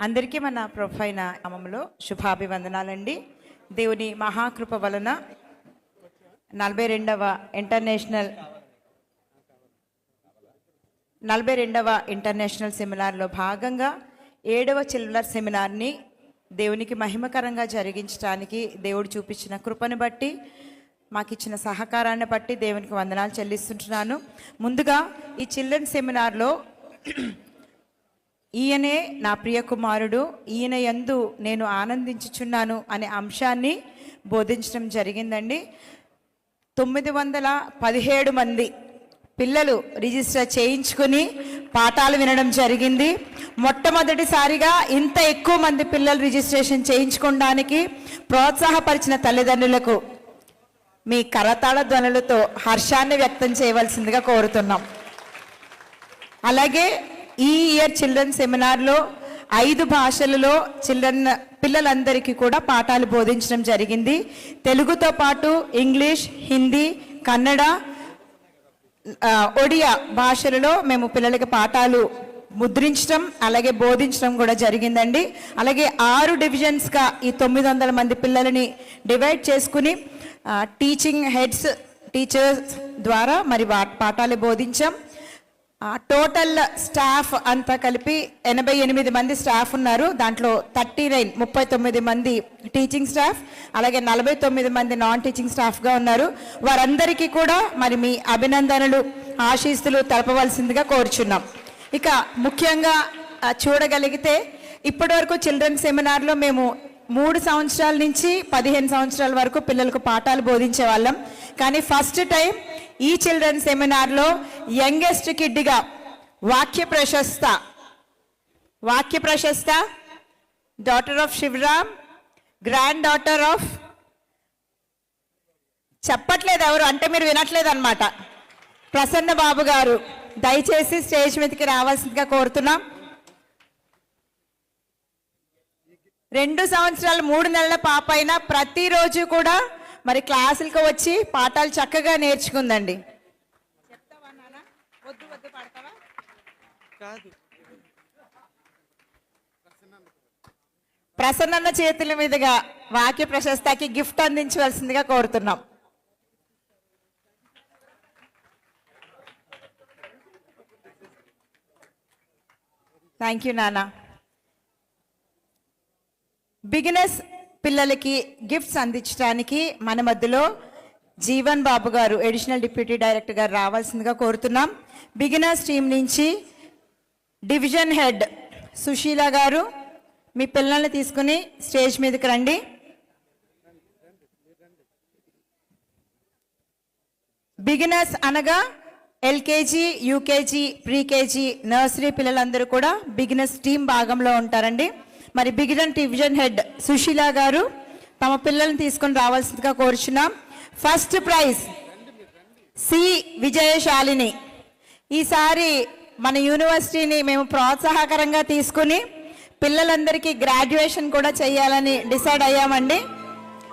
అందరికీ మన ప్రొఫైన నామంలో శుభాభివందనాలండి. దేవుని మహాకృప వలన నలభై రెండవ ఇంటర్నేషనల్ నలభై రెండవ ఇంటర్నేషనల్ సెమినార్లో భాగంగా ఏడవ చిల్డ్రన్ సెమినార్ని దేవునికి మహిమకరంగా జరిగించడానికి దేవుడు చూపించిన కృపను బట్టి మాకు ఇచ్చిన సహకారాన్ని బట్టి దేవునికి వందనాలు చెల్లిస్తుంటున్నాను. ముందుగా ఈ చిల్డ్రన్ సెమినార్లో ఈయనే నా ప్రియ కుమారుడు ఈయన ఎందు నేను ఆనందించుచున్నాను అనే అంశాన్ని బోధించడం జరిగిందండి. తొమ్మిది వందల పదిహేడు మంది పిల్లలు రిజిస్టర్ చేయించుకుని పాఠాలు వినడం జరిగింది. మొట్టమొదటిసారిగా ఇంత ఎక్కువ మంది పిల్లలు రిజిస్ట్రేషన్ చేయించుకోవడానికి ప్రోత్సాహపరిచిన తల్లిదండ్రులకు మీ కరతాళ ధ్వనులతో హర్షాన్ని వ్యక్తం చేయవలసిందిగా కోరుతున్నాం. అలాగే ఈ ఇయర్ చిల్డ్రన్ సెమినార్లో ఐదు భాషలలో చిల్డ్రన్ పిల్లలందరికీ కూడా పాఠాలు బోధించడం జరిగింది. తెలుగుతో పాటు ఇంగ్లీష్ హిందీ కన్నడ ఒడియా భాషలలో మేము పిల్లలకి పాఠాలు ముద్రించడం అలాగే బోధించడం కూడా జరిగిందండి. అలాగే ఆరు డివిజన్స్గా ఈ తొమ్మిది వందల మంది పిల్లలని డివైడ్ చేసుకుని టీచింగ్ హెడ్స్ టీచర్స్ ద్వారా మరి పాఠాలు బోధించాం. టోటల్ స్టాఫ్ అంతా కలిపి ఎనభై ఎనిమిది మంది స్టాఫ్ ఉన్నారు. దాంట్లో థర్టీ నైన్ ముప్పై తొమ్మిది మంది టీచింగ్ స్టాఫ్ అలాగే నలభై తొమ్మిది మంది నాన్ టీచింగ్ స్టాఫ్గా ఉన్నారు. వారందరికీ కూడా మరి మీ అభినందనలు ఆశీస్సులు తెలపవలసిందిగా కోరుచున్నాం. ఇక ముఖ్యంగా చూడగలిగితే ఇప్పటివరకు చిల్డ్రన్ సెమినార్లో మేము మూడు సంవత్సరాల నుంచి పదిహేను సంవత్సరాల వరకు పిల్లలకు పాఠాలు బోధించే వాళ్ళం కానీ ఫస్ట్ టైం ఈ చిల్డ్రన్ సెమినార్లో youngest కిడ్గా Vakya Prashasta Vakya Prashasta daughter of Shivaram granddaughter of చెప్పట్లేదు ఎవరు అంటే మీరు వినట్లేదు అనమాట ప్రసన్న బాబు గారు దయచేసి స్టేజ్ మీదకి రావాల్సిందిగా కోరుతున్నాం. రెండు సంవత్సరాలు మూడు నెలల పాప అయినా ప్రతిరోజు కూడా మరి క్లాసులకు వచ్చి పాఠాలు చక్కగా నేర్చుకుందండి. ప్రసన్నన్న చేతుల మీదుగా వాక్య ప్రశస్తకి గిఫ్ట్ అందించవలసిందిగా కోరుతున్నాం. థ్యాంక్ యూ నాన్న. బిగినర్స్ పిల్లలకి గిఫ్ట్స్ అందించడానికి మన మధ్యలో జీవన్ బాబు గారు అడిషనల్ డిప్యూటీ డైరెక్టర్ గారు రావాల్సిందిగా కోరుతున్నాం. బిగినర్స్ టీం నుంచి డివిజన్ హెడ్ సుశీల గారు మీ పిల్లల్ని తీసుకుని స్టేజ్ మీదకి రండి. బిగినర్స్ అనగా ఎల్కేజీ యూకేజీ ప్రీకేజీ నర్సరీ పిల్లలందరూ కూడా బిగినర్స్ టీం భాగంలో ఉంటారండి. మరి బిగిడన్ డివిజన్ హెడ్ సుశీల గారు తమ పిల్లల్ని తీసుకొని రావాల్సిందిగా కోరుచున్నాం. First prize C Vijayashalini. ఈసారి మన యూనివర్సిటీని మేము ప్రోత్సాహకరంగా తీసుకుని పిల్లలందరికీ గ్రాడ్యుయేషన్ కూడా చేయాలని డిసైడ్ అయ్యామండి.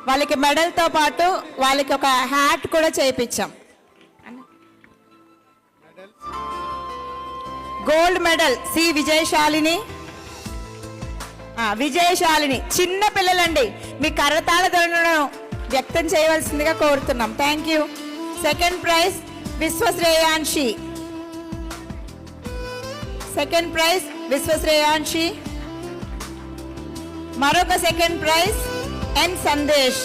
వాళ్ళకి మెడల్తో పాటు వాళ్ళకి ఒక హ్యాట్ కూడా చేయించాం gold medal C Vijayashalini. Vijayashalini. చిన్న పిల్లలండి. మీ కరతాళ ధ్వనులను వ్యక్తం చేయవలసిందిగా కోరుతున్నాం. Thank you second prize Vishwashreyamshi. Second prize Vishwashreyamshi. మరొక second prize N Sandesh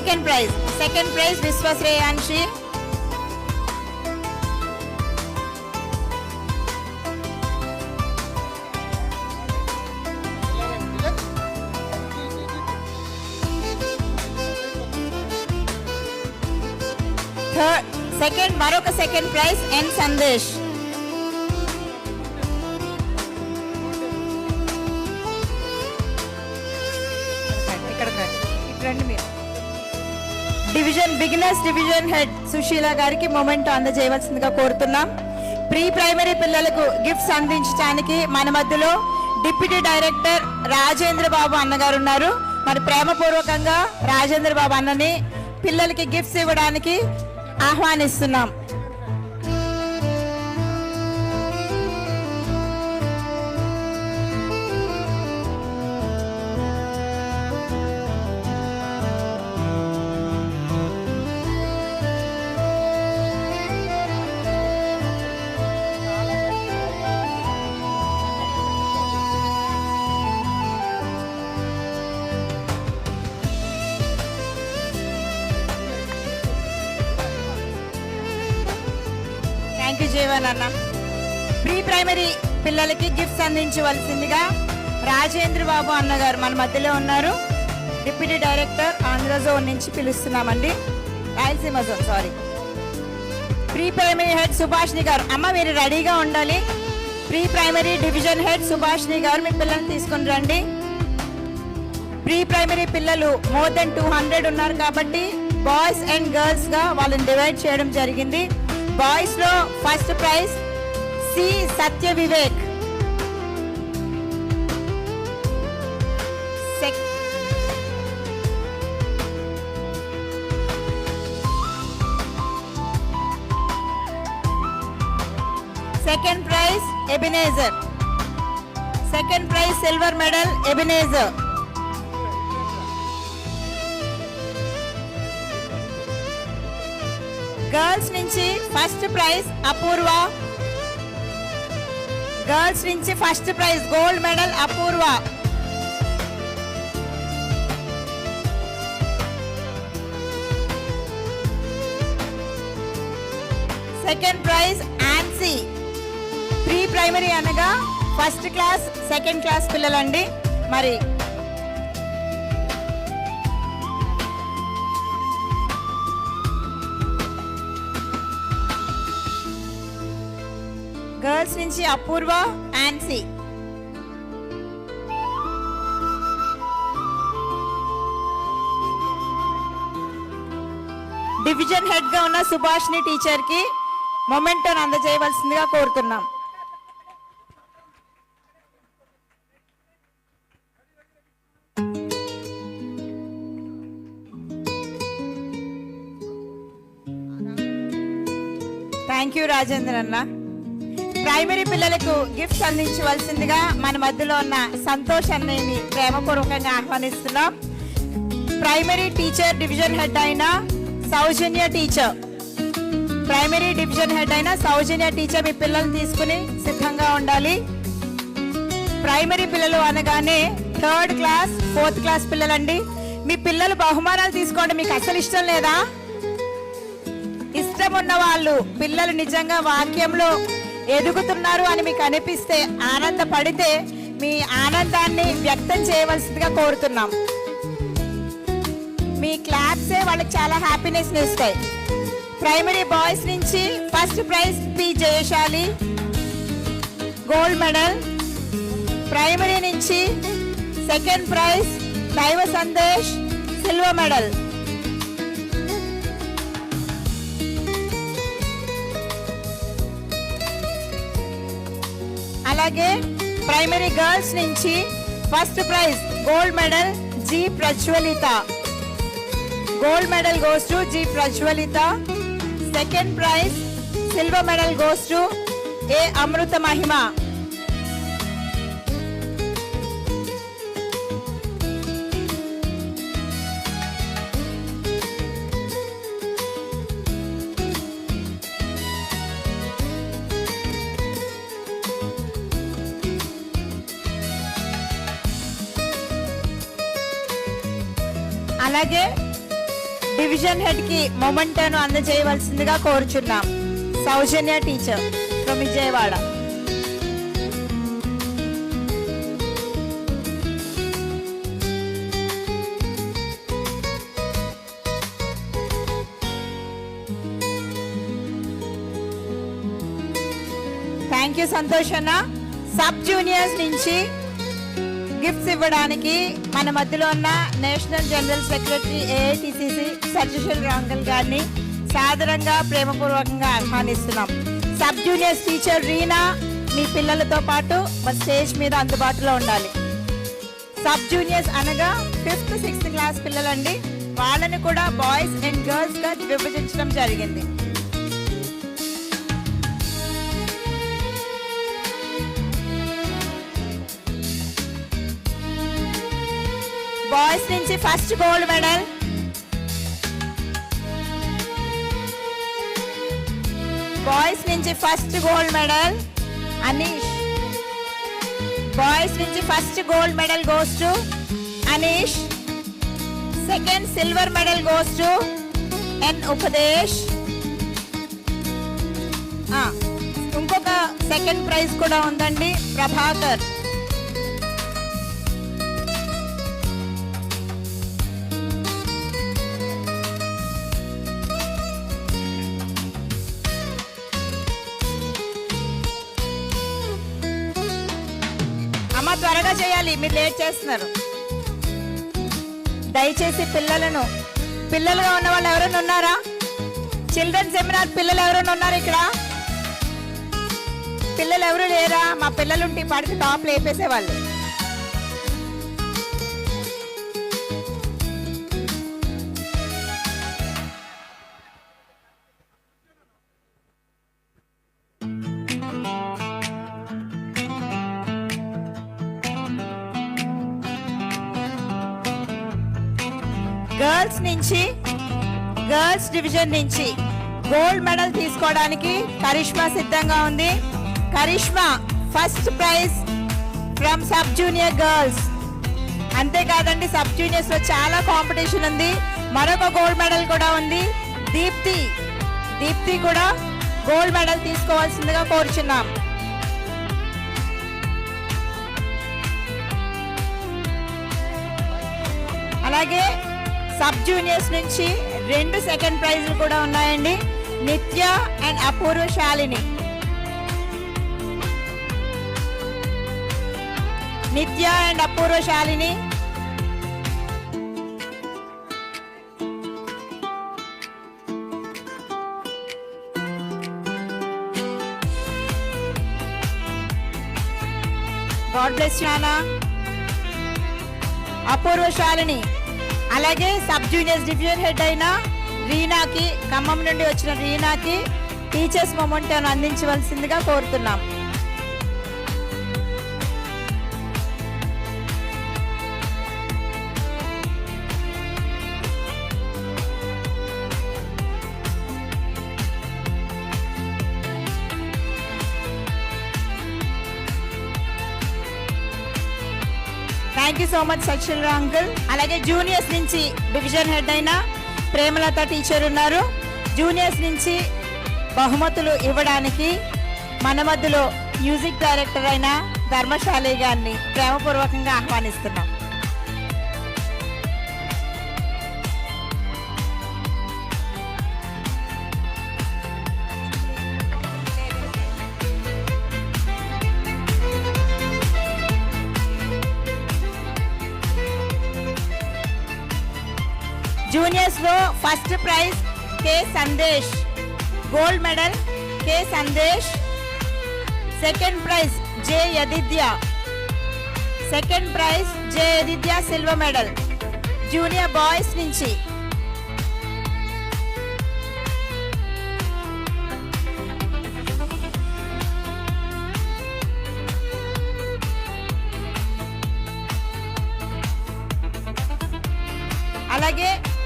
second prize second prize Vishwashreyamshi third second మరొక second prize N Sandesh division beginners division head Susheela గారికి మొమెంట్ అందజేయవలసిందిగా కోరుతున్నాం. ప్రీ ప్రైమరీ పిల్లలకు gifts అందించడానికి మన మధ్యలో deputy director Rajendra Babu అన్నగారు ఉన్నారు. మరి ప్రేమపూర్వకంగా రాజేంద్ర బాబు అన్నని పిల్లలకి గిఫ్ట్స్ ఇవ్వడానికి ఆహ్వానిస్తున్నాం. థ్యాంక్ ప్రీ ప్రైమరీ పిల్లలకి గిఫ్ట్స్ అందించవలసిందిగా రాజేంద్ర బాబు అన్నగారు మన మధ్యలో ఉన్నారు. డిప్యూటీ డైరెక్టర్ ఆంధ్ర జోన్ నుంచి పిలుస్తున్నామండి. Rayalaseema zone sorry. Pre primary head Subhashini garu అమ్మ మీరు రెడీగా ఉండాలి. Pre primary division head Subhashini garu మీ పిల్లల్ని తీసుకుని రండి. ప్రీ ప్రైమరీ పిల్లలు మోర్ దెన్ టూ హండ్రెడ్ ఉన్నారు కాబట్టి బాయ్స్ అండ్ గర్ల్స్గా వాళ్ళని డివైడ్ చేయడం జరిగింది. బాయ్స్లో first prize C Satya Vivek check- second prize Ebenezer second prize silver medal Ebenezer girls నుంచి ఫస్ట్ ప్రైజ్ అపూర్వ. గర్ల్స్ నుంచి first prize gold medal Apoorva. Second prize Ancy pre primary అనగా first class second class పిల్లలండి. మరి girls నుంచి అపూర్వ ఆన్సీ division హెడ్గా ఉన్న సుభాష్ని టీచర్కి మొమెంటోని అందజేయవలసిందిగా కోరుతున్నాం. థ్యాంక్ యూ రాజేంద్ర అన్న. ప్రైమరీ పిల్లలకు గిఫ్ట్స్ అందించవలసిందిగా మన మధ్యలో ఉన్న సంతోష్ అన్నయ్యని ప్రేమపూర్వకంగా ఆహ్వానిస్తున్నాం. ప్రైమరీ టీచర్ డివిజన్ హెడ్ అయిన Soujanya teacher. Primary division head అయిన సౌజన్య టీచర్ మీ పిల్లల్ని తీసుకుని సిద్ధంగా ఉండాలి. ప్రైమరీ పిల్లలు అనగానే థర్డ్ క్లాస్ ఫోర్త్ క్లాస్ పిల్లలండి. మీ పిల్లలు బహుమానాలు తీసుకోండి మీకు అసలు ఇష్టం లేదా? ఇష్టం ఉన్న వాళ్ళు పిల్లలు నిజంగా వాక్యంలో ఎదుగుతున్నారు అని మీకు అనిపిస్తే ఆనందపడితే మీ ఆనందాన్ని వ్యక్తం చేయవలసిందిగా కోరుతున్నాం. మీ క్లాప్సే వాళ్ళకి చాలా హ్యాపీనెస్ని ఇస్తాయి. ప్రైమరీ బాయ్స్ నుంచి first prize P Jayashali. Gold medal. Primary నుంచి second prize Daiva Sandesh silver medal. అలాగే ప్రైమరీ గర్ల్స్ నుంచి first prize gold medal G Prajwalitha. Gold medal goes to G Prajwalitha. Second prize silver medal goes to A Amrutha Mahima. అలాగే division హెడ్కి మొమెంటోను అందజేయవలసిందిగా కోరుచున్నాం. Soujanya teacher from Vijayawada. Thank you Santosh అన్న sub juniors నుంచి gifts ఇవ్వడానికి మన మధ్యలో ఉన్న నేషనల్ జనరల్ సెక్రటరీ ఏఐటిసిసి సర్జుషల్ రాంగల్ గారిని సాదరంగా ప్రేమపూర్వకంగా ఆహ్వానిస్తున్నాం. సబ్ జూనియర్స్ టీచర్ రీనా మీ పిల్లలతో పాటు మా స్టేజ్ మీద అందుబాటులో ఉండాలి. సబ్ జూనియర్స్ అనగా ఫిఫ్త్ సిక్స్త్ క్లాస్ పిల్లలండి. వాళ్ళని కూడా బాయ్స్ అండ్ గర్ల్స్గా విభజించడం జరిగింది. బాయ్స్ నుంచి ఫస్ట్ గోల్డ్ మెడల్. బాయ్స్ నుంచి first gold medal. Anish. Boys నుంచి first gold medal goes to Anish. Second silver medal goes to N Upadesh ఇంకొక సెకండ్ ప్రైజ్ కూడా ఉందండి ప్రభాకర్. త్వరగా మీరు లేట్ చేస్తున్నారు. దయచేసి పిల్లలను పిల్లలుగా ఉన్న వాళ్ళు ఎవరైనా ఉన్నారా? చిల్డ్రన్ సెమినార్ పిల్లలు ఎవరైనా ఉన్నారు ఇక్కడ? పిల్లలు ఎవరు లేరా? మా పిల్లలుంటే పాడికి టాప్లు వేపేసేవాళ్ళు. డివిజన్ నుంచి గోల్డ్ మెడల్ తీసుకోవడానికి కరిష్మా సిద్ధంగా ఉంది. Karishma first prize from sub junior girls అంతేకాదండి సబ్ జూనియర్స్లో చాలా కాంపిటీషన్ ఉంది. మరొక గోల్డ్ మెడల్ కూడా ఉంది. దీప్తి దీప్తి కూడా గోల్డ్ మెడల్ తీసుకోవాల్సిందిగా కోరుచున్నాం. అలాగే సబ్ జూనియర్స్ నుంచి రెండు సెకండ్ ప్రైజ్లు కూడా ఉన్నాయండి. నిత్య and Apoorva Shalini. Nitya and Apoorva Shalini. God bless నానా అపూర్వ శాలిని. అలాగే సబ్ జూనియర్స్ డివిజన్ హెడ్ అయిన రీనాకి ఖమ్మం నుండి వచ్చిన రీనాకి టీచర్స్ మొమెంటోను అందించవలసిందిగా కోరుతున్నాం. Thank you so much Sachil uncle అలాగే జూనియర్స్ నుంచి డివిజన్ హెడ్ అయిన ప్రేమలత టీచర్ ఉన్నారు. జూనియర్స్ నుంచి బహుమతులు ఇవ్వడానికి మన మధ్యలో మ్యూజిక్ డైరెక్టర్ అయిన ధర్మశాలి గారిని ప్రేమపూర్వకంగా ఆహ్వానిస్తున్నాం. లో first prize K Sandesh. Gold medal K Sandesh. Second prize J Yadidya second prize J Yadidya silver medal. Junior boys నుంచి.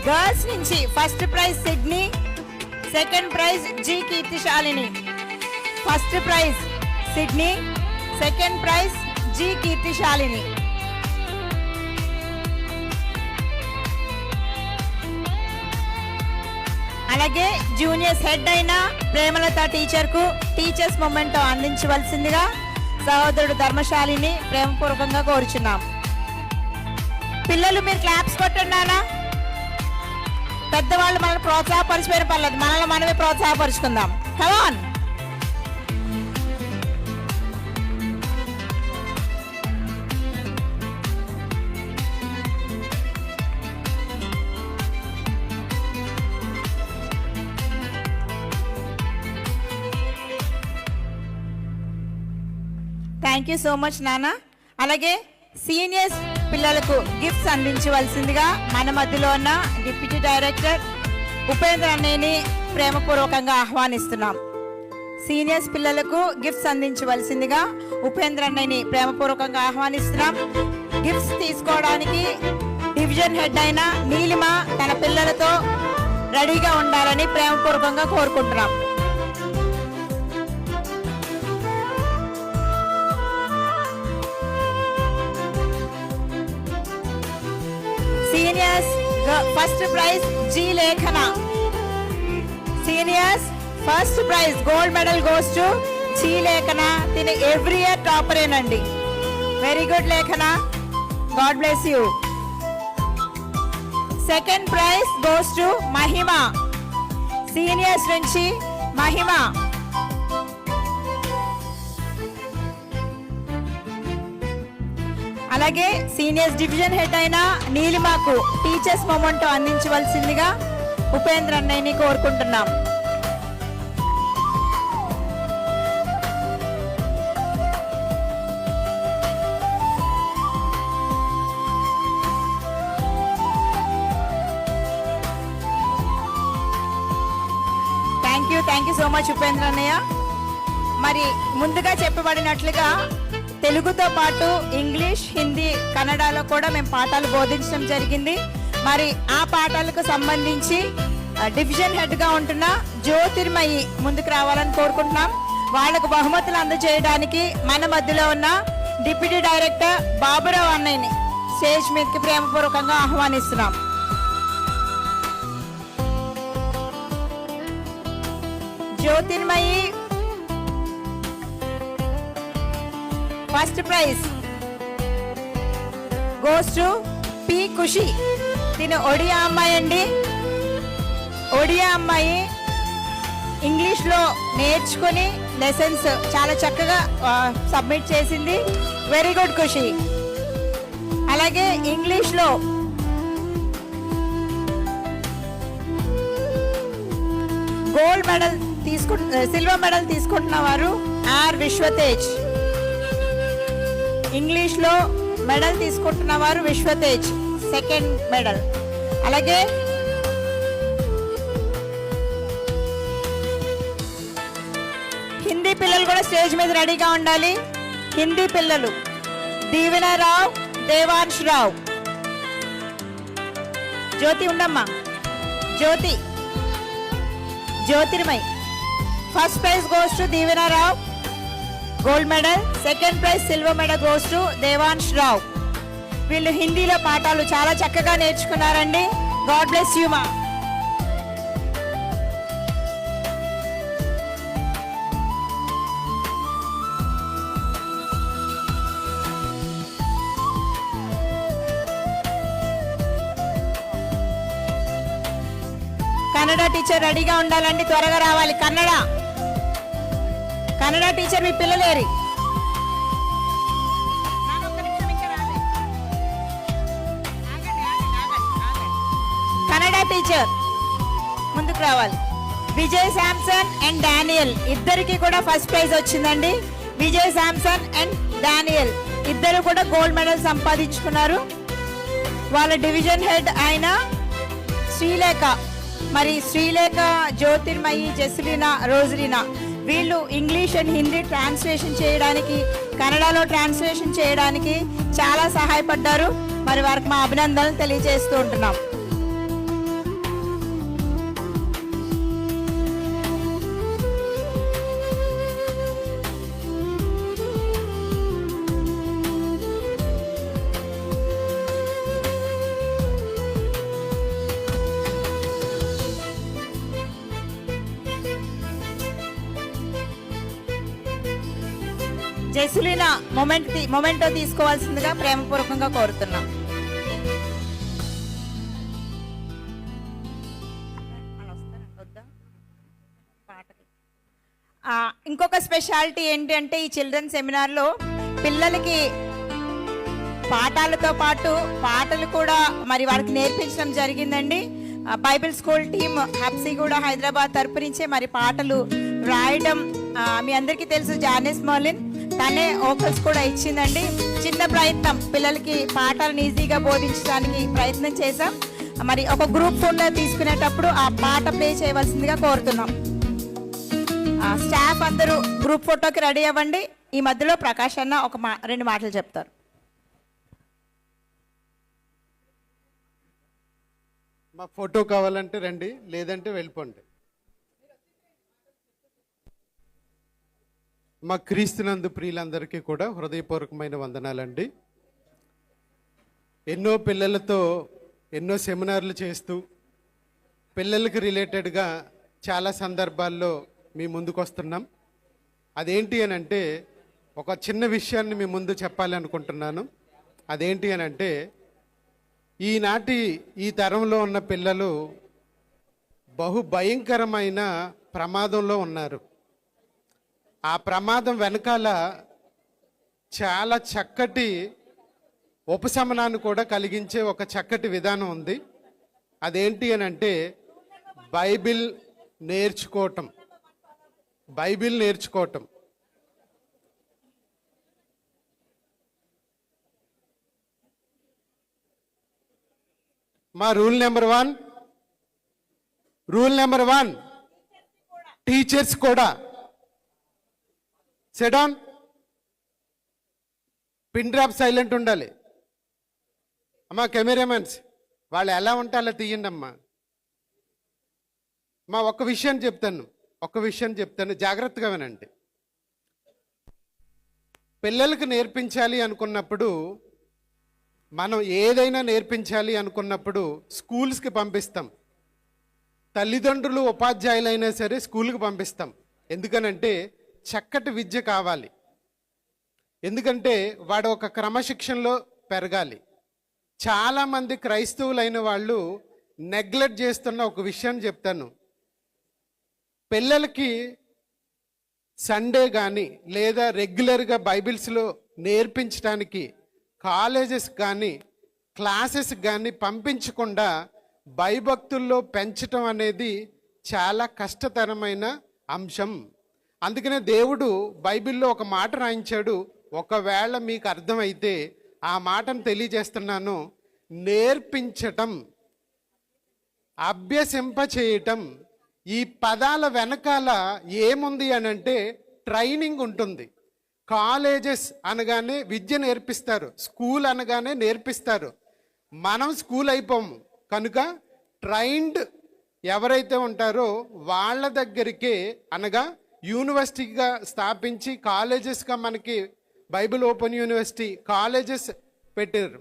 గర్ల్స్ నుంచి first prize Sydney second prize G Keerthishalini. First prize Sydney second prize G Keerthishalini. అలాగే juniors head అయిన ప్రేమలత టీచర్కు teachers memento అందించవలసిందిగా సహోదరుడు ధర్మశాలిని ప్రేమపూర్వకంగా కోరుచున్నాం. పిల్లలు మీరు క్లాప్స్ కొట్టున్నానా పెద్దవాళ్ళు మనల్ని ప్రోత్సాహపరిచిపోయిన పర్లేదు మనల్ని మనమే ప్రోత్సాహపరుచుకుందాం. Come on thank you so much నాన్న అలాగే సీనియర్స్ పిల్లలకు గిఫ్ట్స్ అందించవలసిందిగా మన మధ్యలో ఉన్న డిప్యూటీ డైరెక్టర్ ఉపేంద్ర అన్నయ్యని ప్రేమపూర్వకంగా ఆహ్వానిస్తున్నాం. సీనియర్స్ పిల్లలకు గిఫ్ట్స్ అందించవలసిందిగా ఉపేంద్ర అన్నయ్యని ప్రేమపూర్వకంగా ఆహ్వానిస్తున్నాం. గిఫ్ట్స్ తీసుకోవడానికి డివిజన్ హెడ్ అయిన నీలిమ తన పిల్లలతో రెడీగా ఉండాలని ప్రేమపూర్వకంగా కోరుకుంటున్నాం. Seniors first prize G Lekhana seniors first prize gold medal goes to G Lekhana తిని every year టాపరేనండి very good Lekhana God bless you second prize goes to Mahima seniors నుంచి మహిమ అలాగే సీనియర్స్ డివిజన్ హెడ్ అయిన నీలిమాకు teachers memento అందించవలసిందిగా ఉపేంద్ర అన్నయ్యని కోరుకుంటున్నాం. Thank you thank you so much Upendra అన్నయ్య. మరి ముందుగా చెప్పబడినట్లుగా తెలుగుతో పాటు ఇంగ్లీష్ హిందీ కన్నడలో కూడా మేము పాఠాలు బోధించడం జరిగింది. మరి ఆ పాఠాలకు సంబంధించి డివిజన్ హెడ్గా ఉంటున్న జ్యోతిర్మయి ముందుకు రావాలని కోరుకుంటున్నాం. వాళ్ళకు బహుమతులు అందజేయడానికి మన మధ్యలో ఉన్న డిప్యూటీ డైరెక్టర్ బాబురావు అన్నయ్యని స్టేజ్ మీదకి ప్రేమపూర్వకంగా ఆహ్వానిస్తున్నాం. Jyothirmayi first prize. Goes to P Khushi దీని ఒడియా అమ్మాయి అండి. ఒడియా అమ్మాయి ఇంగ్లీష్లో నేర్చుకొని లెసన్స్ చాలా చక్కగా సబ్మిట్ చేసింది. వెరీ గుడ్ ఖుషి అలాగే ఇంగ్లీష్లో గోల్డ్ మెడల్ తీసుకు సిల్వర్ మెడల్ తీసుకుంటున్న వారు ఆర్ విశ్వతేజ్ ఇంగ్లీష్లో మెడల్ తీసుకుంటున్న వారు విశ్వతేజ్ సెకండ్ మెడల్. అలాగే హిందీ పిల్లలు కూడా స్టేజ్ మీద రెడీగా ఉండాలి. హిందీ పిల్లలు దీవెనరావు దేవాంశ్ రావు. జ్యోతి ఉండమ్మా. Jyothi. Jyothirmay. First prize goes to Deevenarao. Gold medal second prize silver medal goes to Devansh Rao. వీళ్ళు హిందీలో పాఠాలు చాలా చక్కగా నేర్చుకున్నారండి. గాడ్ బ్లెస్ యూ మా. కన్నడ టీచర్ రెడీగా ఉండాలండి త్వరగా రావాలి. కన్నడ. కన్నడ టీచర్ మీ పిల్లలేరి కన్నడ టీచర్ ముందుకు రావాలి. విజయ్ శాంసన్ అండ్ డానియల్ ఇద్దరికి కూడా ఫస్ట్ ప్రైజ్ వచ్చిందండి. విజయ్ శాంసన్ అండ్ డానియల్ ఇద్దరు కూడా గోల్డ్ మెడల్ సంపాదించుకున్నారు. వాళ్ళ డివిజన్ హెడ్ అయిన శ్రీలేఖ మరి శ్రీలేఖ జ్యోతిర్మయి జస్లీనా రోజులీనా వీళ్ళు ఇంగ్లీష్ అండ్ హిందీ ట్రాన్స్లేషన్ చేయడానికి కన్నడలో ట్రాన్స్లేషన్ చేయడానికి చాలా సహాయపడ్డారు. మరి వారికి మా అభినందనలు తెలియజేస్తూ ఉంటున్నాం. వెసులిన మొమెంట్ మొమెంటో తీసుకోవాల్సిందిగా ప్రేమపూర్వకంగా కోరుతున్నాం. ఇంకొక స్పెషాలిటీ ఏంటంటే ఈ చిల్డ్రన్ సెమినార్లో పిల్లలకి పాఠాలతో పాటు పాటలు కూడా మరి వాళ్ళకి నేర్పించడం జరిగిందండి. బైబిల్ స్కూల్ టీమ్ కూడా హైదరాబాద్ తరపు నుంచే మరి పాటలు రాయడం మీ అందరికీ తెలుసు జానిస్ మోలిన్. తనే ఓకల్స్ కూడా ఇచ్చిందండి. చిన్న ప్రయత్నం. పిల్లలకి పాటలను ఈజీగా బోధించడానికి ప్రయత్నం చేశాం. మరి ఒక గ్రూప్ ఫోన్లో తీసుకునేటప్పుడు ఆ పాట ప్లే చేయవలసిందిగా కోరుతున్నాం. ఆ స్టాఫ్ అందరూ గ్రూప్ ఫోటోకి రెడీ అవ్వండి. ఈ మధ్యలో ప్రకాష్ అన్న ఒక మా రెండు మాటలు చెప్తారు. మా ఫోటో కావాలంటే రండి లేదంటే వెళ్ళిపోండి. మా క్రీస్తునందు ప్రియులందరికీ కూడా హృదయపూర్వకమైన వందనాలండి. ఎన్నో పిల్లలతో ఎన్నో సెమినార్లు చేస్తూ పిల్లలకి రిలేటెడ్గా చాలా సందర్భాల్లో మీ ముందుకు వస్తున్నాం అదేంటి అని అంటే ఒక చిన్న విషయాన్ని మీ ముందు చెప్పాలనుకుంటున్నాను. అదేంటి అని అంటే ఈనాటి ఈ తరంలో ఉన్న పిల్లలు బహు భయంకరమైన ప్రమాదంలో ఉన్నారు. ఆ ప్రమాదం వెనకాల చాలా చక్కటి ఉపశమనాన్ని కూడా కలిగించే ఒక చక్కటి విధానం ఉంది. అదేంటి అని అంటే బైబిల్ నేర్చుకోవటం. బైబిల్ నేర్చుకోవటం. మా rule number one rule number one teachers కూడా. సెడాన్ పిన్ డ్రాప్ సైలెంట్ ఉండాలి. అమ్మా కెమెరామెన్స్ వాళ్ళు ఎలా ఉంటే అలా తీయండి అమ్మా. మా ఒక్క విషయం చెప్తాను ఒక్క విషయం చెప్తాను జాగ్రత్తగా వినండి. పిల్లలకు నేర్పించాలి అనుకున్నప్పుడు మనం ఏదైనా నేర్పించాలి అనుకున్నప్పుడు స్కూల్స్కి పంపిస్తాం. తల్లిదండ్రులు ఉపాధ్యాయులైనా సరే స్కూల్కి పంపిస్తాం. ఎందుకనంటే చక్కటి విద్య కావాలి. ఎందుకంటే వాడు ఒక క్రమశిక్షణలో పెరగాలి. చాలామంది క్రైస్తవులైన వాళ్ళు నెగ్లెక్ట్ చేస్తున్న ఒక విషయం చెప్తాను. పిల్లలకి సండే కానీ లేదా రెగ్యులర్గా బైబిల్స్లో నేర్పించడానికి కాలేజెస్ కానీ క్లాసెస్ కానీ పంపించకుండా భయభక్తుల్లో పెంచటం అనేది చాలా కష్టతరమైన అంశం. అందుకనే దేవుడు బైబిల్లో ఒక మాట రాయించాడు. ఒకవేళ మీకు అర్థమైతే ఆ మాటను తెలియజేస్తున్నాను. నేర్పించటం అభ్యసింప చేయటం ఈ పదాల వెనకాల ఏముంది అని అంటే ట్రైనింగ్ ఉంటుంది. కాలేజెస్ అనగానే విద్య నేర్పిస్తారు స్కూల్ అనగానే నేర్పిస్తారు. మనం స్కూల్ అయిపోము. కనుక ట్రైన్డ్ ఎవరైతే ఉంటారో వాళ్ళ దగ్గరికే అనగా యూనివర్సిటీగా స్థాపించి కాలేజెస్గా మనకి బైబిల్ ఓపెన్ యూనివర్సిటీ కాలేజెస్ పెట్టారు.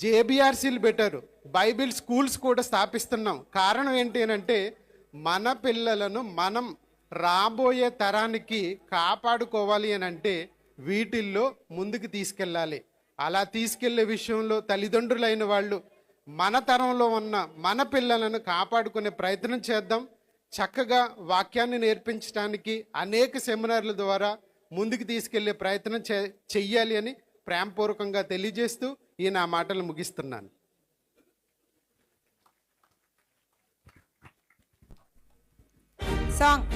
జేబిఆర్సీలు పెట్టారు. బైబిల్ స్కూల్స్ కూడా స్థాపిస్తున్నాం. కారణం ఏంటి అని అంటే మన పిల్లలను మనం రాబోయే తరానికి కాపాడుకోవాలి అని అంటే వీటిల్లో ముందుకు తీసుకెళ్ళాలి. అలా తీసుకెళ్ళే విషయంలో తల్లిదండ్రులైన వాళ్ళు మన తరంలో ఉన్న మన పిల్లలను కాపాడుకునే ప్రయత్నం చేద్దాం. చక్కగా వాక్యాన్ని నేర్పించడానికి అనేక సెమినార్ల ద్వారా ముందుకు తీసుకెళ్ళే ప్రయత్నం చెయ్యాలి అని ప్రేమపూర్వకంగా తెలియజేస్తూ ఈ నా మాటలు ముగిస్తున్నాను. సాంగ్